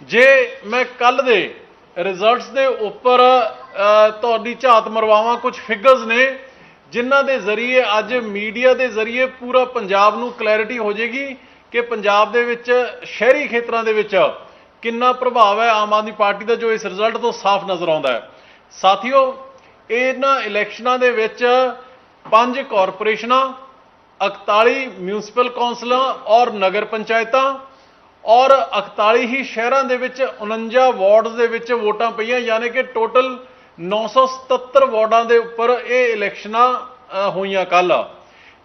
ਜੇ ਮੈਂ ਕੱਲ ਦੇ ਰਿਜ਼ਲਟਸ ਦੇ ਉੱਪਰ ਤੁਹਾਡੀ ਝਾਤ ਮਰਵਾਵਾਂ ਕੁਝ ਫਿਗਰਸ ਨੇ, ਜਿਨ੍ਹਾਂ ਦੇ ਜ਼ਰੀਏ ਅੱਜ ਮੀਡੀਆ ਦੇ ਜ਼ਰੀਏ ਪੂਰਾ ਪੰਜਾਬ ਨੂੰ ਕਲੈਰਿਟੀ ਹੋ ਜਾਏਗੀ ਕਿ ਪੰਜਾਬ ਦੇ ਵਿੱਚ ਸ਼ਹਿਰੀ ਖੇਤਰਾਂ ਦੇ ਵਿੱਚ ਕਿੰਨਾ ਪ੍ਰਭਾਵ ਹੈ ਆਮ ਆਦਮੀ ਪਾਰਟੀ ਦਾ ਜੋ ਇਸ ਰਿਜ਼ਲਟ ਤੋਂ ਸਾਫ਼ ਨਜ਼ਰ ਆਉਂਦਾ ਹੈ। ਸਾਥੀਓ, ਇਹਨਾਂ ਇਲੈਕਸ਼ਨਾਂ ਦੇ ਵਿੱਚ ਪੰਜ ਕਾਰਪੋਰੇਸ਼ਨਾਂ 41 ਮਿਊਨਿਸਪਲ ਕੌਂਸਲਾਂ ਔਰ ਨਗਰ ਪੰਚਾਇਤਾਂ ਔਰ 41 ਹੀ ਸ਼ਹਿਰਾਂ ਦੇ ਵਿੱਚ 49 ਵਾਰਡਸ ਦੇ ਵਿੱਚ ਵੋਟਾਂ ਪਈਆਂ, ਯਾਨੀ ਕਿ ਟੋਟਲ 977 ਵਾਰਡਾਂ ਦੇ ਉੱਪਰ ਇਹ ਇਲੈਕਸ਼ਨਾਂ ਹੋਈਆਂ ਕੱਲ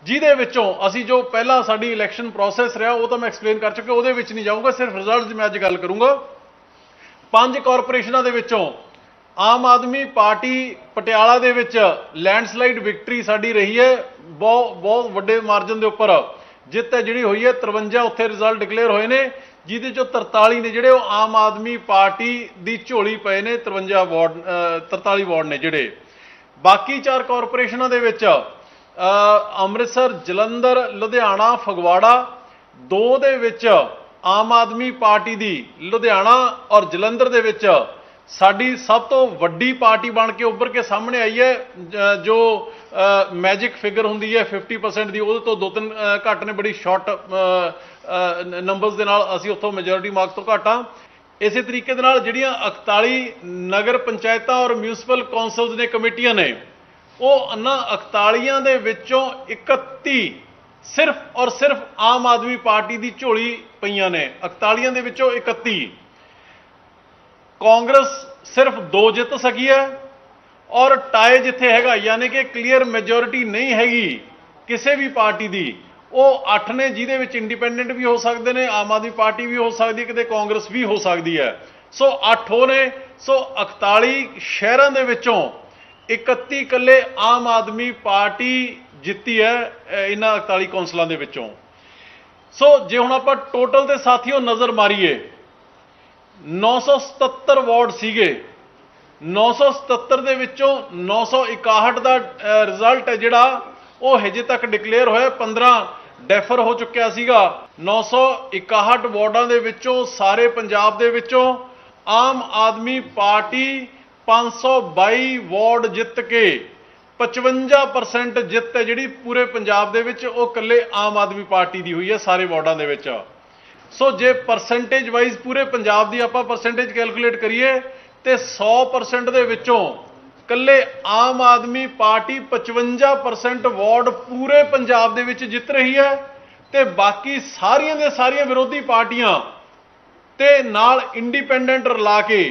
ਜਿਹਦੇ ਵਿੱਚੋਂ ਅਸੀਂ ਜੋ ਪਹਿਲਾਂ ਸਾਡੀ ਇਲੈਕਸ਼ਨ ਪ੍ਰੋਸੈਸ ਰਿਹਾ, ਉਹ ਤਾਂ ਮੈਂ ਐਕਸਪਲੇਨ ਕਰ ਚੁੱਕਿਆ, ਉਹਦੇ ਵਿੱਚ ਨਹੀਂ ਜਾਊਂਗਾ, ਸਿਰਫ ਰਿਜ਼ਲਟਸ ਦੀ ਮੈਂ ਅੱਜ ਗੱਲ ਕਰੂੰਗਾ। ਪੰਜ ਕਾਰਪੋਰੇਸ਼ਨਾਂ ਦੇ ਵਿੱਚੋਂ ਆਮ ਆਦਮੀ ਪਾਰਟੀ ਪਟਿਆਲਾ ਦੇ ਵਿੱਚ ਲੈਂਡਸਲਾਈਡ ਵਿਕਟਰੀ ਸਾਡੀ ਰਹੀ ਹੈ ਬਹੁਤ ਬਹੁਤ ਵੱਡੇ ਮਾਰਜਨ ਦੇ ਉੱਪਰ। ਜਿੱਤ ਹੈ ਜਿਹੜੀ ਹੋਈ ਹੈ 53 ਉੱਥੇ ਰਿਜ਼ਲਟ ਡਿਕਲੇਅਰ ਹੋਏ ਨੇ ਜਿਹਦੇ ਚੋਂ 43 ਨੇ ਜਿਹੜੇ ਉਹ ਆਮ ਆਦਮੀ ਪਾਰਟੀ ਦੀ ਝੋਲੀ ਪਏ ਨੇ 53 ਵਾਰਡ ਅ, 43 ਵਾਰਡ ਨੇ ਜਿਹੜੇ। ਬਾਕੀ ਚਾਰ ਕਾਰਪੋਰੇਸ਼ਨਾਂ ਦੇ ਵਿੱਚ ਅੰਮ੍ਰਿਤਸਰ ਜਲੰਧਰ ਲੁਧਿਆਣਾ ਫਗਵਾੜਾ ਦੋ ਦੇ ਵਿੱਚ ਆਮ ਆਦਮੀ ਪਾਰਟੀ ਦੀ ਲੁਧਿਆਣਾ ਔਰ ਜਲੰਧਰ ਦੇ ਵਿੱਚ ਸਾਡੀ ਸਭ ਤੋਂ ਵੱਡੀ ਪਾਰਟੀ ਬਣ ਕੇ ਉੱਭਰ ਕੇ ਸਾਹਮਣੇ ਆਈ ਹੈ ਜੋ ਮੈਜਿਕ ਫਿਗਰ ਹੁੰਦੀ ਹੈ 50% ਦੀ, ਉਹਦੇ ਤੋਂ ਦੋ ਤਿੰਨ ਘੱਟ ਨੇ, ਬੜੀ ਸ਼ਾਰਟ ਨੰਬਰਸ ਦੇ ਨਾਲ ਅਸੀਂ ਉੱਥੋਂ ਮੈਜੋਰਿਟੀ ਮਾਰਕ ਤੋਂ ਘੱਟ ਹਾਂ। ਇਸੇ ਤਰੀਕੇ ਦੇ ਨਾਲ ਜਿਹੜੀਆਂ 41 ਨਗਰ ਪੰਚਾਇਤਾਂ ਔਰ ਮਿਊਨਿਸਪਲ ਕੌਂਸਲਸ ਨੇ, ਕਮੇਟੀਆਂ ਨੇ, ਉਹ ਇਹਨਾਂ 41 ਦੇ ਵਿੱਚੋਂ 31 ਸਿਰਫ ਔਰ ਸਿਰਫ ਆਮ ਆਦਮੀ ਪਾਰਟੀ ਦੀ ਝੋਲੀ ਪਈਆਂ ਨੇ 41 ਦੇ ਵਿੱਚੋਂ 31 ਕਾਂਗਰਸ ਸਿਰਫ ਦੋ ਜਿੱਤ ਸਕੀ ਹੈ ਔਰ ਟਾਏ ਜਿੱਥੇ ਹੈਗਾ, ਯਾਨੀ ਕਿ ਕਲੀਅਰ ਮੈਜੋਰਿਟੀ ਨਹੀਂ ਹੈਗੀ ਕਿਸੇ ਵੀ ਪਾਰਟੀ ਦੀ, ਉਹ 8 ਨੇ ਜਿਹਦੇ ਵਿੱਚ ਇੰਡੀਪੈਂਡੈਂਟ ਵੀ ਹੋ ਸਕਦੇ ਨੇ, ਆਮ ਆਦਮੀ ਪਾਰਟੀ ਵੀ ਹੋ ਸਕਦੀ ਕਿਤੇ ਕਾਂਗਰਸ ਵੀ ਹੋ ਸਕਦੀ ਹੈ। ਸੋ 8 ਹੋ ਨੇ, ਸੋ 41 ਸ਼ਹਿਰਾਂ ਦੇ ਵਿੱਚੋਂ 31 ਇਕੱਲੇ ਆਮ ਆਦਮੀ ਪਾਰਟੀ ਜਿੱਤੀ ਹੈ ਇਹਨਾਂ 41 ਕੌਂਸਲਾਂ ਦੇ ਵਿੱਚੋਂ। ਸੋ ਜੇ ਹੁਣ ਆਪਾਂ ਟੋਟਲ ਤੇ ਸਾਥੀਓ ਨਜ਼ਰ ਮਾਰੀਏ 977 ਵਾਰਡ ਸੀਗੇ। 977 ਦੇ ਵਿੱਚੋਂ 961 ਦਾ ਰਿਜ਼ਲਟ ਹੈ ਜਿਹੜਾ, ਉਹ ਹਜੇ ਤੱਕ ਡਿਕਲੇਅਰ ਹੋਇਆ 15 ਡੈਫਰ ਹੋ ਚੁੱਕਿਆ ਸੀਗਾ। 961 ਵਾਰਡਾਂ ਦੇ ਵਿੱਚੋਂ, ਸਾਰੇ ਪੰਜਾਬ ਦੇ ਵਿੱਚੋਂ, ਆਮ ਆਦਮੀ ਪਾਰਟੀ 522 ਵਾਰਡ ਜਿੱਤ ਕੇ 55% ਜਿੱਤ ਹੈ ਜਿਹੜੀ ਪੂਰੇ ਪੰਜਾਬ ਦੇ ਵਿੱਚ, ਉਹ ਇਕੱਲੇ ਆਮ ਆਦਮੀ ਪਾਰਟੀ ਦੀ ਹੋਈ ਹੈ ਸਾਰੇ ਵਾਰਡਾਂ ਦੇ ਵਿੱਚ। ਸੋ ਜੇ ਪਰਸੈਂਟੇਜ ਵਾਈਜ਼ ਪੂਰੇ ਪੰਜਾਬ ਦੀ ਆਪਾਂ ਪਰਸੈਂਟੇਜ ਕੈਲਕੂਲੇਟ ਕਰੀਏ, ਤੇ 100% ਦੇ ਵਿੱਚੋਂ ਕੱਲੇ ਆਮ ਆਦਮੀ ਪਾਰਟੀ 55% ਵਾਰਡ ਪੂਰੇ ਪੰਜਾਬ ਦੇ ਵਿੱਚ ਜਿੱਤ ਰਹੀ ਹੈ, ਤੇ ਬਾਕੀ ਸਾਰੀਆਂ ਦੇ ਸਾਰੀਆਂ ਵਿਰੋਧੀ ਪਾਰਟੀਆਂ ਤੇ ਨਾਲ ਇੰਡੀਪੈਂਡੈਂਟ ਰਲਾ ਕੇ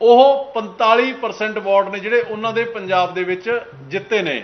ਉਹ 45% ਵਾਰਡ ਨੇ ਜਿਹੜੇ ਉਹਨਾਂ ਦੇ ਪੰਜਾਬ ਦੇ ਵਿੱਚ ਜਿੱਤੇ ਨੇ।